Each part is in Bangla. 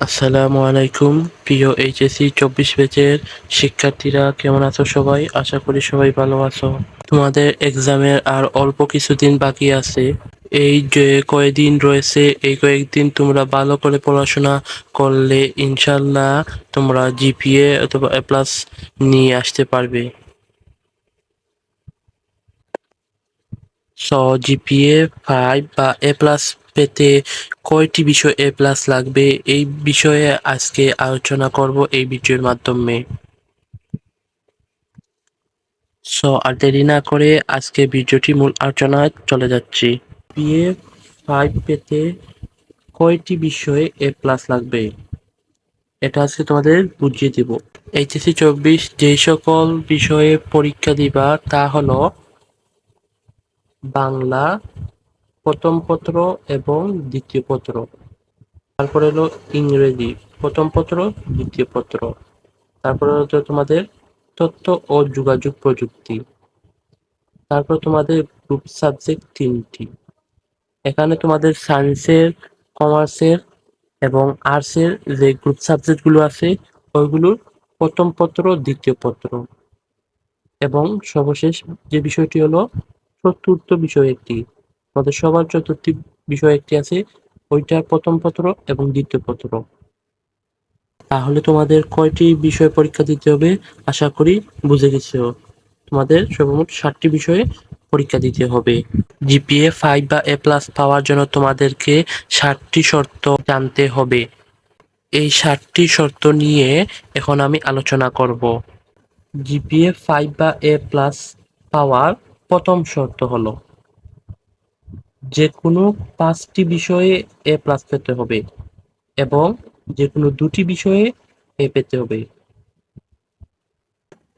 আসসালামু আলাইকুম, প্রিয় এইচএসসি চব্বিশ ব্যাচের শিক্ষার্থীরা, কেমন আছো সবাই? আশা করি সবাই ভালো আছো। তোমাদের এক্সামের আর অল্প কিছুদিন বাকি আছে। এই যে কয়েকদিন রয়েছে, এই কয়েকদিন তোমরা ভালো করে পড়াশোনা করলে ইনশাল্লাহ তোমরা জিপিএ অথবা প্লাস নিয়ে আসতে পারবে। জিপিএ ফাইভ বা এ প্লাস পেতে কয়টি বিষয় এ প্লাস লাগবে? এই বিষয়ে আজকে আলোচনা করব এই ভিডিওর মাধ্যমে। সো আর দেরি না করে আজকে ভিডিওটি মূল আলোচনায় চলে যাচ্ছি। বিএ ফাইভ পেতে কয়টি বিষয়ে এ প্লাস লাগবে? এটা আজকে তোমাদের বুঝিয়ে দিব। এইচএসসি চব্বিশ যেই সকল বিষয়ে পরীক্ষা দিবা তা হলো বাংলা প্রথম পত্র এবং দ্বিতীয় পত্র। তারপরে হলো ইংরেজি, প্রথম পত্র, দ্বিতীয় পত্র। তারপরে হচ্ছে তোমাদের তথ্য ও যোগাযোগ প্রযুক্তি। তারপর তোমাদের গ্রুপ সাবজেক্ট তিনটি। এখানে তোমাদের সায়েন্সের কমার্সের এবং আর্টসের যে গ্রুপ সাবজেক্টগুলো আছে ওইগুলোর প্রথম পত্র, দ্বিতীয় পত্র। এবং সর্বশেষ যে বিষয়টি হলো চতুর্থ বিষয় একটি। আমাদের সবার চতুর্থ বিষয় একটি আছে, ওইটার প্রথম পত্র এবং দ্বিতীয় পত্র। তাহলে তোমাদের কয়টি বিষয় পরীক্ষা দিতে হবে? আশা করি বুঝে গেছো। তোমাদের সর্বমোট ষাটটি বিষয়ে পরীক্ষা দিতে হবে। জিপিএ ফাইভ বা এ প্লাস পাওয়ার জন্য তোমাদেরকে ষাটটি শর্ত জানতে হবে। এই ষাটটি শর্ত নিয়ে এখন আমি আলোচনা করব। জিপিএ ফাইভ বা এ প্লাস পাওয়ার প্রথম শর্ত হলো যে কোনো পাঁচটি বিষয়ে এ প্লাস পেতে হবে এবং যে কোনো দুটি বিষয়ে এ পেতে হবে।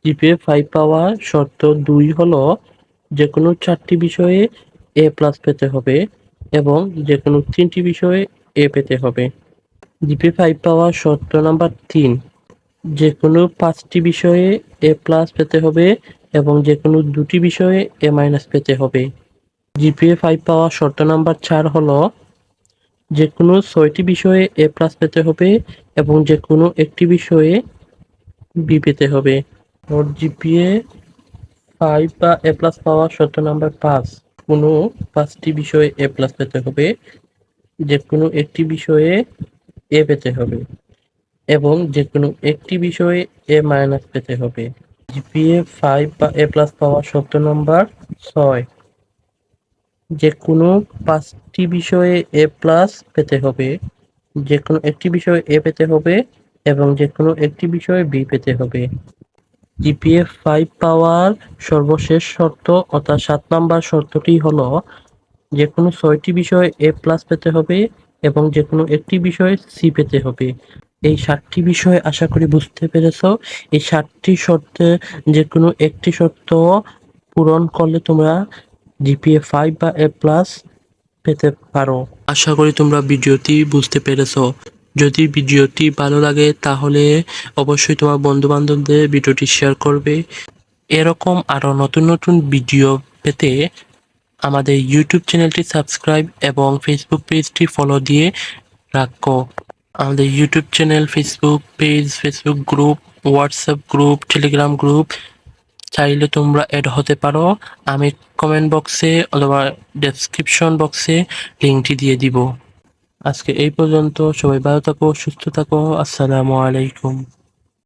জিপিএ ফাইভ পাওয়ার শর্ত দুই হলো যে কোনো চারটি বিষয়ে এ প্লাস পেতে হবে এবং যে কোনো তিনটি বিষয়ে এ পেতে হবে। জিপিএ ফাইভ পাওয়ার শর্ত নাম্বার তিন যে কোনো পাঁচটি বিষয়ে এ প্লাস পেতে হবে এবং যে কোনো দুটি বিষয়ে এ মাইনাস পেতে হবে। জিপিএ ফাইভ পাওয়ার শর্ত নাম্বার চার হলো যে কোনো ছয়টি বিষয়ে এ প্লাস পেতে হবে এবং যে কোনো একটি বিষয়ে বি পেতে হবে। মোট জিপিএ ফাইভ বা এ প্লাস পাওয়ার শর্ত নাম্বার পাঁচ, কোনো পাঁচটি বিষয়ে এ প্লাস পেতে হবে যে কোনো একটি বিষয়ে এ পেতে হবে এবং যে কোনো একটি বিষয়ে এ মাইনাস পেতে হবে। জিপিএ ফাইভ বা এ প্লাস পাওয়ার শর্ত নাম্বার ছয়। যে কোনো পাঁচটি বিষয়ে এ প্লাস পেতে হবে যে কোনো একটি বিষয়ে এ পেতে হবে এবং যে কোনো একটি বিষয়ে বি পেতে হবে। জিপিএ ফাইভ পাওয়ার সর্বশেষ শর্ত অর্থাৎ সাত নাম্বার শর্তটি হলো যে কোনো ছয়টি বিষয়ে এ প্লাস পেতে হবে এবং যে কোনো একটি বিষয়ে সি পেতে হবে। এই সাতটি বিষয় আশা করি বুঝতে পেরেছ। এই সাতটি শর্তে যে কোনো একটি শর্ত পূরণ করলে তোমরা জিপিএ ফাইভ বা এ প্লাস পেতে পারো। আশা করি তোমরা ভিডিওটি বুঝতে পেরেছ। যদি ভিডিওটি ভালো লাগে তাহলে অবশ্যই তোমার বন্ধু বান্ধবদের ভিডিওটি শেয়ার করবে। এরকম আরও নতুন নতুন ভিডিও পেতে আমাদের ইউটিউব চ্যানেলটি সাবস্ক্রাইব এবং ফেসবুক পেজটি ফলো দিয়ে রাখো। আমাদের YouTube channel Facebook page Facebook group WhatsApp group Telegram group চাইলে তোমরা অ্যাড হতে পারো। আমি কমেন্ট বক্সে অথবা ডেসক্রিপশন বক্সে লিঙ্কটি দিয়ে দিব। আজকে এই পর্যন্ত, সবাই ভালো থাকো, সুস্থ থাকো, আসসালামু আলাইকুম।